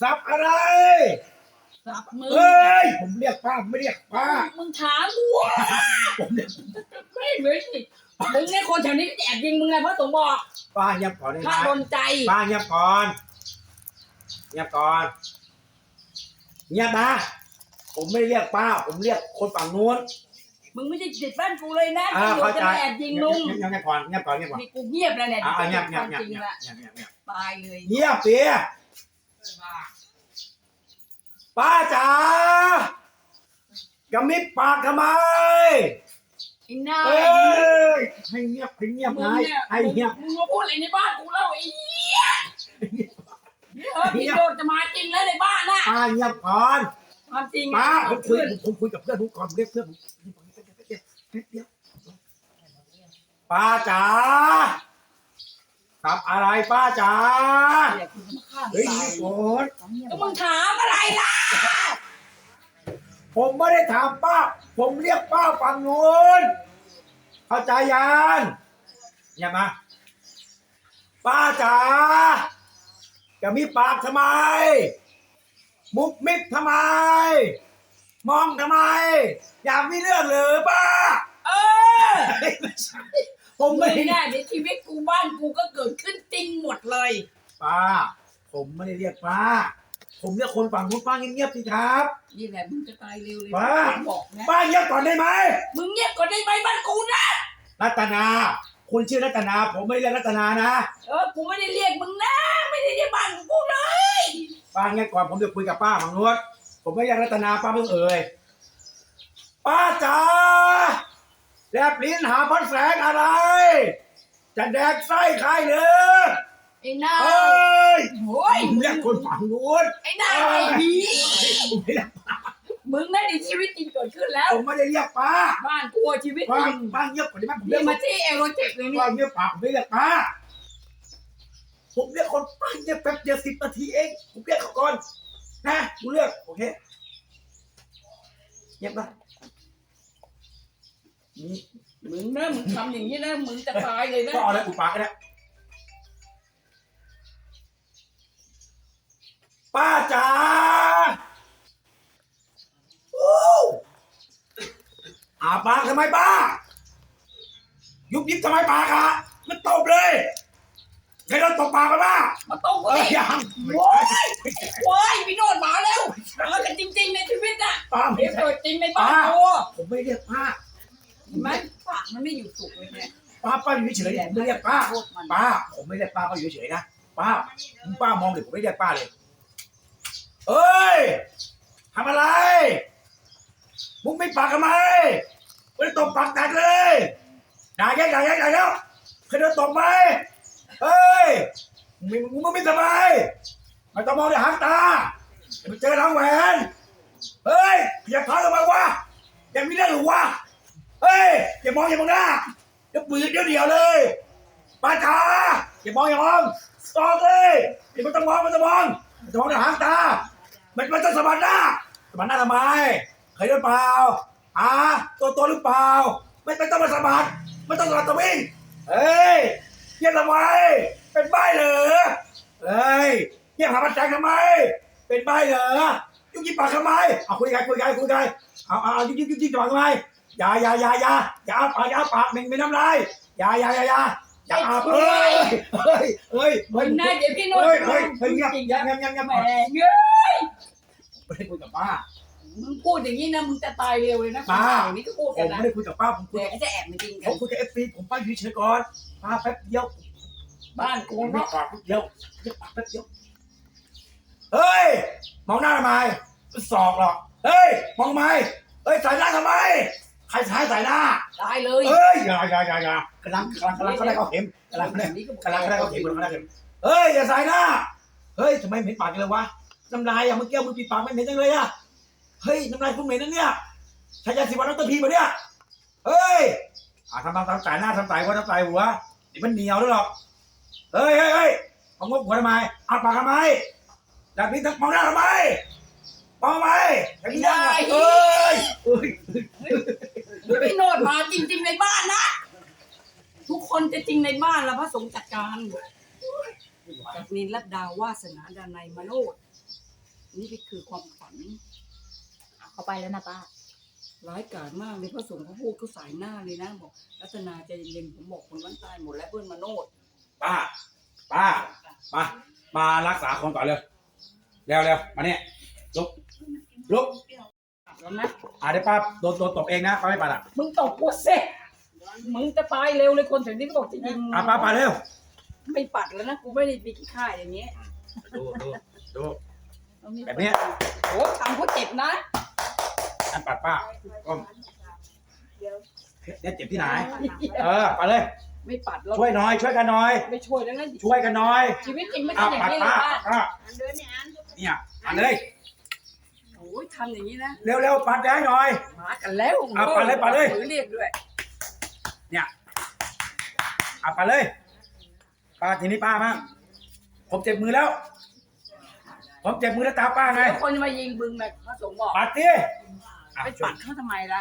สับอะไร สับมือเฮ้ย ผมเรียกป้าผมไม่เรียกป้า มึงถามกูวะผมเรียกไม่เลยมึงเนี่ยคนแถวนี้แอบยิงมึงไงเพราะสงฆ์บอกป้าเงียบก่อนได้ไหมถ้าโดนใจ ป้าเงียบก่อนเงียบก่อนเงียบนะผมไม่เรียกป้า ผมเรียกคนฝั่งนู้นมึงไม่ได้จิตบ้านกูเลยนะอ่าตำรวเข้าจจะใจมาแอบยิงลุงเงียบเงียบเงียบก่อนเงียบก่อนเงียบก่อนนี่กูเงียบแล้วเนี่ยอ่าเงียบคเงียบวามเงียบจริงเงียบละเงียบเงียบเงียบตายเลยเงียบเปีย ป้าจ๋ากระมิบปากทำไมไอ้หน้าเอ้ยให้เงียบให้เงียบมึไงงเนี่ยให้เงียบมึงมาพูดอะไรในบ้านกูแล้วไอ้เหี้ยเออพี่โดดจะมาจริงแล้วในบ้านน่ะป้าเงียบก่อนความจริงป้าผมคุยเพื่อนผมคุยกับเพื่อนผมก่อนผมเรียกเพื่อนผมป้าจ๋า ทำอะไรป้าจ๋าอย่าคุณมาฆ่าเฮ้ยตายโกรธก็มึงถามอะไรล่ะ ผมไม่ได้ถามป้า ผมเรียกป้าฝั่งนู้นเข้าใจยังอย่ามา ป้าจ๋าจะมีปากทำไม มุกมิดทำไม มองทำไม อยากมีเรื่องหรือป้า เออไม่ใช่ ผมไม่ไม่ได้ในชีวิตกูบ้านกูก็เกิดขึ้นจริงหมดเลย ป้า ผมไม่ได้เรียกป้า ผมเรียกคนฝั่งนู้นป้าเงียบๆสิครับ นี่แหละมึงจะตายเร็วเลยบ้าบอกนะป้าเงียบก่อนได้ไหมมึงเงียบก่อนได้ไหมบ้านกูนะรัตนา คุณชื่อรัตนา ผมไม่ได้เรียกรัตนานะ เออกูไม่ได้เรียกมึงนะ ไม่ได้เรียกบ้านกูเลยป้าเงียบก่อนผมจะคุยกับป้าฝั่งนู้นผมไม่เรียกรัตนาป้าเพิ่งเอ่ยป้าจ๋า แลบลิ้นหาพัดแสงอะไร จะแดกไส้ใครเนอไอ้หน้าเฮ้ยโอ้ยผมเรียกคนฝั่งนู้นไอ้หน้าไอ้ผีผมไม่เรียกมึงได้ในชีวิตจริงเกิดขึ้นแล้ว ผมไม่ได้เรียกป้าบ้านกูอะชีวิตป้าจริงป้าเงียบก่อนได้ไหมผมเรีนี่ยกมาที่เอโรเจ็กเลยนี่ป้าเงียบปากผมไม่เรียกป้าผมเรียกคนป้าเงียบแป๊บเดียวสิบนาทีเองผมเรียกเขาก่อนนะกูเลือกโอเคเงียบนะ นี่มึงนะมึงทำอย่างนี้นะมึงจะตายเลยนะก็เอาอะไรอุปปากก็ได้ป้าจ๋าโอ้อาปากทำไมป้า ยุบยิบทำไมปากอะมันตบเลยใครโดนตบปากกันบ้ามาต้มกูเอ้ยดิยังโว้ยโว้ยพี่โนดมาแล้วมากันจริง ๆ ในชีวิตน่ะป้าไม่เดี๋ยวใช่ เกิดจริงในบ้านกูผมไม่เรียกป้า เห็นไหมปากมันไม่อยู่สุขเลยเนี่ยป้าป้าอยู่เฉยๆผมไม่เรียกป้าโทษมันป้า ผมไม่เรียกป้าป้าอยู่เฉยๆนะป้าป้ามองเด็กผมไม่เรียกป้าเลย เอ้ยทำอะไรมุกไม่ปากทำไมไม่ได้ตบปากแตกเลยด่าแย่ด่าแย่ด่าแล้วเคยโดนตบไหมเฮ้ยมึงมึงมึงไม่สบายไม่ต้องมองในหางตาอย่าไปเจอทางแหวนเฮ้ยอย่าถอยออกมาวะอย่ามีเรื่องหรือวะ เฮ้ยอย่ามองอย่ามองหน้าเดี๋ยวปืนเดี๋ยวเดียวเลยปาจ๋าอย่ามองอย่ามองสอกเลยอย่าไม่ต้องมองม่ต้องมองม่ต้องมองในหางตา มันมันต้องสะบัดหน้าสะบัดหน้าทำไมเคยโดนเปล่าอ่าตัวตัวหรือเปล่าไม่ไม่ต้องมาสะบัดไม่ต้องสะบัดตัววิ่งเฮ้ยเงียทำไมเป็นใบเหรอเฮ้ยเงียหาปัจจัยทำไม เป็นใบเหรอยุบยิบปากทำไมเอาคุยกันคุยกันคุยกันเอาเอาเอายุบยิบยุบยิบปากทำไม อย่าอย่าอย่าอย่าอย่าเอาปากอย่าเอาปากเหม็นไม่น้ำลายอย่าอย่าอย่าอย่าอย่าเอาเฮ้ยเฮ้ยเฮ้ยมึงนะเดี๋ยวพี่โนดเฮ้ยเฮ้ยเฮ้ยเงียบจริงเงียบเงียบเงียบเงียบแหมก่อนเงี้ยไม่ได้คุยกับป้า มึงพูดอย่างนี้นะ มึงจะตายเร็วเลยนะป้า อย่างนี้ก็พูดผกันมนะไม่ได้คุยกับป้า ผมคุยเดี๋ยวก็จะแอบมาจริงผกันมคุยกับเอฟซีผมป้าอยู่เฉยๆก่อน ป้าแป๊บเดียวบ้านกูผมไม่เนาะปากแป๊บเดียวเงียบปากแป๊บเดียว เฮ้ย มองหน้าทำไมไม่สอกหรอก เฮ้ย มองทำไมเฮ้ย สายหน้าทำไมใครใช้สายหน้าตายเลยเอ้ยอย่าอย่าอย่าอย่ากำลังกำลังกำลังเขาได้เขาเข็มกำลังเขาได้กำลังเขาได้เขาเข็มกำลังเขาได้เข็มเฮ้ยอย่าใส่หน้า เฮ้ยทำไมเหม็นปากจังเลยวะ น้ำลายอะเมื่อกี้มึงปิดปากไม่เหม็นจังเลยอะเฮ้ยน้ำลายคุณเหม็นนั่นเนี่ยใช้ยาสีฟันน้ำตาพีมาเนี่ย เฮ้ยอะทำทำทำสายหน้าทำสายหัวทำสายหัวเดี๋ยวมันเหนียวด้วยหรอก เฮ้ยเฮ้ยเฮ้ยเอางบหัวทำไมเอาปากทำไมแบบนี้มองหน้าทำไมมองทำไมอย่างนี้ได้เฮ้ยเฮ้ย พี่โนดมาจริงๆในบ้านนะ ทุกคนจะจริงในบ้านแล้วพระสงฆ์จัดการจากนินรัตดาวาสนาดานัยมโนดนี่คือความฝันเขาไปแล้วนะป้าร้ายกาจมากเลยพระสงฆ์เขาพูดเขาสายหน้าเลยนะบอกรัตนาใจเย็นๆผมบอกคนวันตายหมดแล้วเพื่อนมโนดป้า ป้ามามารักษาคนก่อนเร็วเร็วเร็วมาเนี่ยลุกลุก แล้วนะอ่าเดี๋ยวป้าโดนโดนตบเองนะป้าไม่ปัดอะมึงตบกูเซ่มึงจะตายเร็วเลยคนถึงที่เขาบอกจะยิงอะป้าปัดเร็วไม่ปัดแล้วนะกูไม่ได้มีขี้ข่าอย่างเงี้ยดูดูดูเอามีดแบบเนี้ยโอ้ทำเขาเจ็บนะอันปัดป้าก้มเนี่ยเจ็บที่ไหน เออปัดเลย ไม่ปัดแล้วช่วยหน่อย ช่วยกันหน่อย ไม่ช่วยแล้วนะช่วยกันหน่อย ชีวิตจริงไม่อะใช่อย่างปัดนี้เลป้ายป้าอะเนี่ยปัดเลยโอ้ยทำอย่างนี้นะเร็วเร็วปัดแดงหน่อย มากันแล้วอะปัดเลยปัดเลยมือเรียกด้วยเนี่ยอะปัดเลยป้าทีนี้ป้ามั่งผมเจ็บมือแล้ว ผมเจ็บมือแล้วตามป้าไงแล้วคนมายิงบึงแบบพระสงฆ์บอกปัดดิอะไปช่วปัยดเขาทำไมล่ะ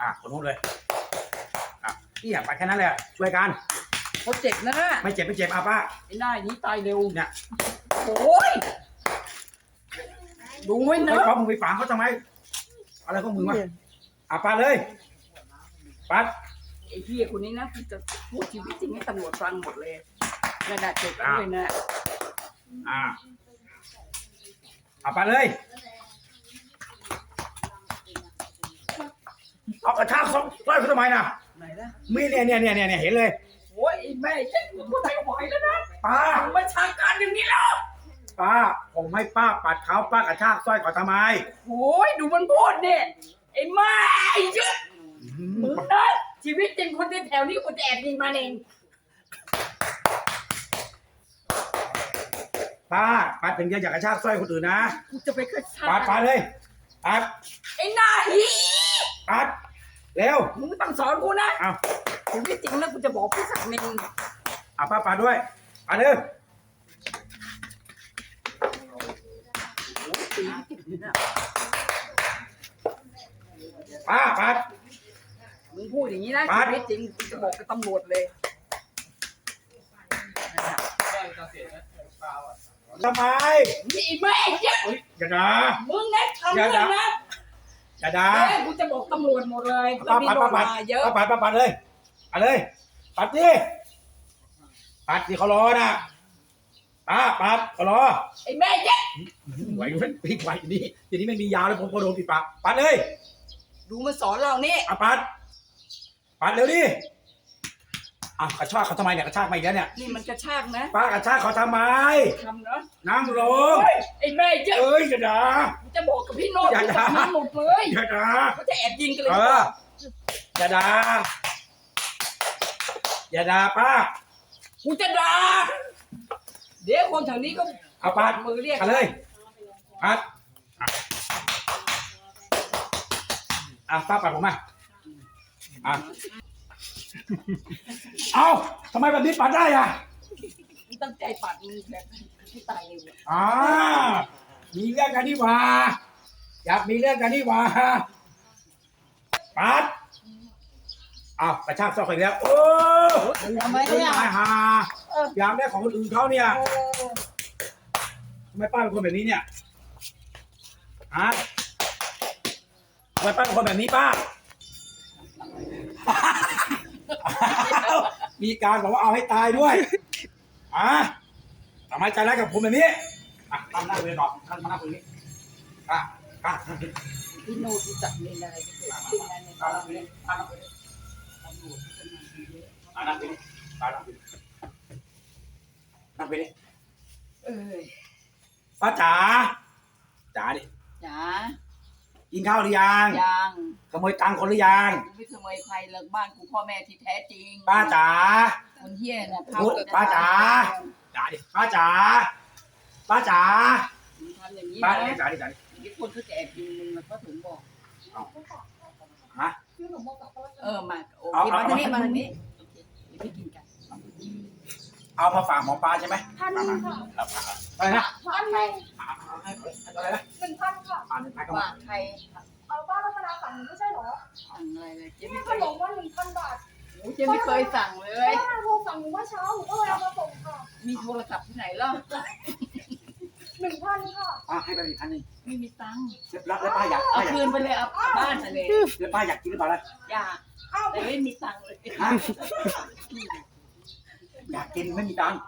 อะคนนู้นเลยอะพี่อยากปัดแค่นั้นแหละช่วยกัน เขาเจ็บนะไม่เจ็บไม่เจ็บอะป้าไอ้หน้าอย่างนี้ตายเร็วเนี่ยโอ้ย ดูไว้ไม่เนอะเขามึงไปฝังเขาทำไม อะไรของมึงวะอะปัดเลยปัด ไอ้เฮียคนนี้นะกูจะพูดชีวิตจริงให้ตำรวจฟังหมดเลยระดับเจ็บด้วยนะอะอะปัดเลยเอากระชากสองสร้อยเขาทำไมน่ะไหนล่ะมีเนี่ยเนี่ยเนี่ยเนี่ยเห็นเลยโอ้ยไอ้แม่เจ๊กูพูดไทยไหวแล้วนะป้ามึงมาชาการอย่างนี้แล้ว ป้า ผมให้ป้าปัดเขาป้ากระชากสร้อยเขาทำไมโอ้ยดูมันพูดเนี่ยไอ้แม่ไอ้เจ๊มึงนะชีวิตจริงคนที่แถวนี้กูจะแอบยิงมาเองป้าปัดถึงจะอยากกระชากสร้อยคนอื่นนะกูจะไปกระชาปัดปัดเลยปัดไอ้หน้าหีปัดเร็วมึงต้องสอนกูนะเอาชีวิตจริงแล้วกูจะบอกพี่สักดิ์หนึ่งเอาป้าปัดด้วยปัดเลยโอ้ยตีติดเลยนะ ป้าปัดมึงพูดอย่างนี้นะปัดชีวิตจริงกูจะบอกกับตำรวจเลยทำไมนี่แม่เจ๊เฮ้ยอย่าด่ามึงนะทำเรื่องนะอย่าด่าเฮ้ยกูจะบอกตำรวจหมดเลยแล้ป้าวมีปัดโดป้านปัดมาเยอะป้าปัดป้าปัดเลยปัดเลยปัดดิปัดดิเขารอนะป้าปัดเขารอไอ้แม่เจ๊ ไหวไหมปิดไหวดีทีนี้ไม่มียาวแล้วผมก็โดนปิดปากปัดเลยดูมาสอนเรานี่เอาปัด ปัดเร็วดิอะกระชากเขาทำไมเนี่ยกระชากมาอีกแล้วเนี่ยนี่มันกระชากนะป้ากระชากเขาทำไมทำเนาะนั่งลงเฮ้ยไอ้แม่เจ๊เอ้ยอย่าด่ากูจะบอกกับพี่โน้ตอย่าพี่ด่าสักดิ์หมดเลยอย่าด่าเขาจะแอบยิงกันเลยเอออย่าด่าอย่าด่าป้า กูจะด่าเดี๋ยวคนแถวนี้ก็ เอาปัดมือเรียกปัดเลยปัดอะอะป้าปัดผมมาอะเอาทำไมแบบนี้ปัดได้อะมึงตั้งใจปัดมึงแบบที่ตายเร็วอะอ่ามีเรื่องกันนี่หว่าอยากมีเรื่องกันนี่หว่าปัดอ้าวกระชากซอกอีกแล้วโอ้ทำไมเฮ้ยเนี่ยตายห่าอยากได้ของคนอื่นเขาเนี่ย ทำไมป้าเป็นคนแบบนี้เนี่ยฮะทำไมป้าเป็นคนแบบนี้ป้าอ้าวมีการบอกว่าเอาให้ตายด้วยอะทำไมใจร้ายกับผมแบบนี้อะตั้งหน้าเวรก่อนท่านมานั่งตรงนี้อะอะนั่งตรงนี้พี่โน้ตรู้จักเรื่องอะไรที่เกิดขึ้นนะในตอะอนนั่งตรงนี้นี้อะนั่งตรงนี้ตำรวจจะมาดีเยอะอะนั่งตรงนี้อะนั่งตรงนี้นั่งตรงนี้เอ้ย ป้าจ๋าจ๋าดิจ๋ากินข้าวหรือยังยังขโมยตังค์คนหรือยังกูไม่ขโมยใครเลิกบ้านกูพ่อแม่ที่แท้จริงป้าจ๋าคนเฮี้ยน่ะพูดป้าจ๋าจ๋าดิป้าจ๋าป้าจ๋ามึงทำอย่างนี้ป้านะดิจ๋าดิจ๋าดิมีคนเขาจะแอบยิงมึงแล้วก็ถึงบอกฮะเออมาโอเอาเคเอามาทางนี้มาทางนี้โอเคเดี๋ยวพี่กินกัน เอามาฝากหมอปลาใช่ไหมพันหนึ่งค่ะอะไรนะพันหนึ่งอะไรนะหนึ่งพันค่ะอ่านหนึ่งพันก็ว่ามาใครเอาป้ารัตนาฝันไม่ใช่เหรอสั่งอะไรเลยเจ๊นี่ไม่ขเคยนมว่าหนึ่งพันบาทโอ้กูจะไม่เคยสั่งเลยป้าโทรสั่งหนูว่าเช้าหนูก็เลยเอามาส่งค่ะมีโทรศัพท์ที่ไหนล่ะหนึ่งพันค่ะป้าให้ไปอีกพันหนึ่งไม่มีตังค์แล้วแล้วป้าอยากเอาป้าอยากคืนไปเลยเอากลับบ้านไปเลยแล้วป้าอยากกินหรือเปล่าล่ะอยากแต่ไม่มีตังค์เลย ฮะ อยากกินไม่มีตังค์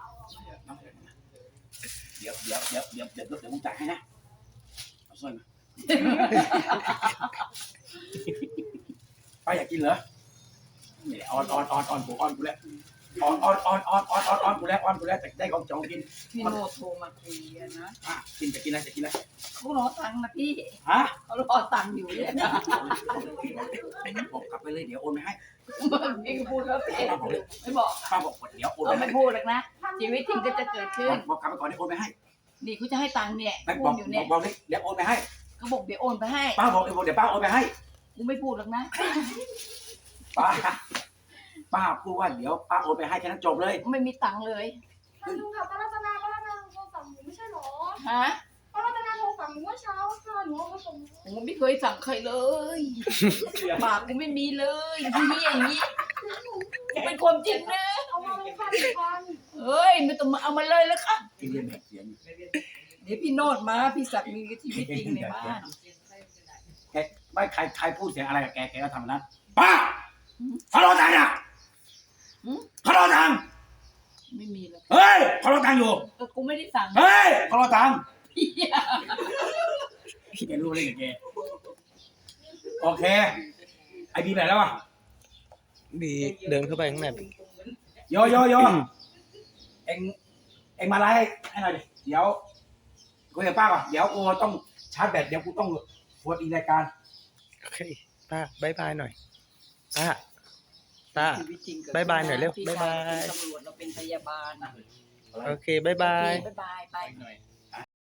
เดี๋ยวเดี๋ยวเดี๋ยวเดี๋ยวเดี๋ยวเดี๋ยวผมจ่ายให้นะเอาสร้อยมาป้าอยากกินเหรอนี่ออนออนออนออนกูออนกูแล้ว ออนออนออนออนออนออนออนกูแล้วออนกูแล้วแต่ได้ของจองกินพี่โนโทรมาคุยอะนะอะกินจะกินอะไรจะกินอะไรเขารอตังค์นะพี่ฮะเขารอตังค์อยู่เนี่ยนะบอกกลับไปเลยเดี๋ยวโอนไปให้พี่ก็พูดแล้วพี่ไม่บอกป้าบอกเดี๋ยวโอนเราไปให้ไม่พูดหรอกนะชีวิตจริงก็จะเกิดขึ้บนอกบอกกลับไปก่อนเดี๋ยวโอนไปให้นี่เขาจะให้ตังค์เนี่ยไม่บพูอดกอยู่บเนี่อยกบอกเลยเดี๋ยวโอนไปให้เขาบอกเดี๋ยวโอนไปให้ป้าบอกเดี๋ยวเดี๋ยวป้าโอนไปให้กูไม่พูดหรอกนะป้า ป้าพูดว่าเดี๋ยวป้าโอนไปให้แค่นั้นจบเลย ไม่มีตังค์เลยพันหนึ่งค่ะป้ารัตนาป้ารัตนาโทรสั่งหนูไม่ใช่หรอฮะป้ารัตนาโทรสั่งหนูว่าเช้าค่ะหนูเอามาส่งผมไม่เคยสั่งใครเลยปากกูไม่มีเลยที่นี่อย่างนี้กูเป็นความจริงนะ เอามาเลยค่ะหนึ่งพันเฮ้ยไม่ต้องมาเอามาเลยแล้วค่ะกินเรียนแบบเสียงเดี๋ยวพี่โนดมาพี่ศักดิ์มีชีวิตจริงในบ้านแกไม่ใครใครพูดเสียงอะไรกับแกแกก็ทำนะป้าเขารอตังค์อะ เขารอตังค์ไม่มีแล้วเฮ้ยเขารอตังค์อยู่ ก็กูไม่ได้สั่งเฮ้ยเขารอตังค์เหี้ยแกรู้เรื่องกับแกโอเค ไอบีไปไหนแล้ววะบีเดินเข้าไปข้างในโยโยโยเอ็งเอ็งมาไล่ให้หน่อยดิเดี๋ยวคุยกับป้าก่อนเดี๋ยวกูต้องชาร์จแบตเดี๋ยวกูต้องโฟนอีกรายการ โอเคป้าบายบายหน่อยป้า ป้า ชีวิตจริงเกิดบ๊ายบายหน่อยเร็วพี่บ๊ายบาย เป็นตำรวจเราเป็นพยาบาลอะโอเคบายบายบ๊ายบายไป หน่อย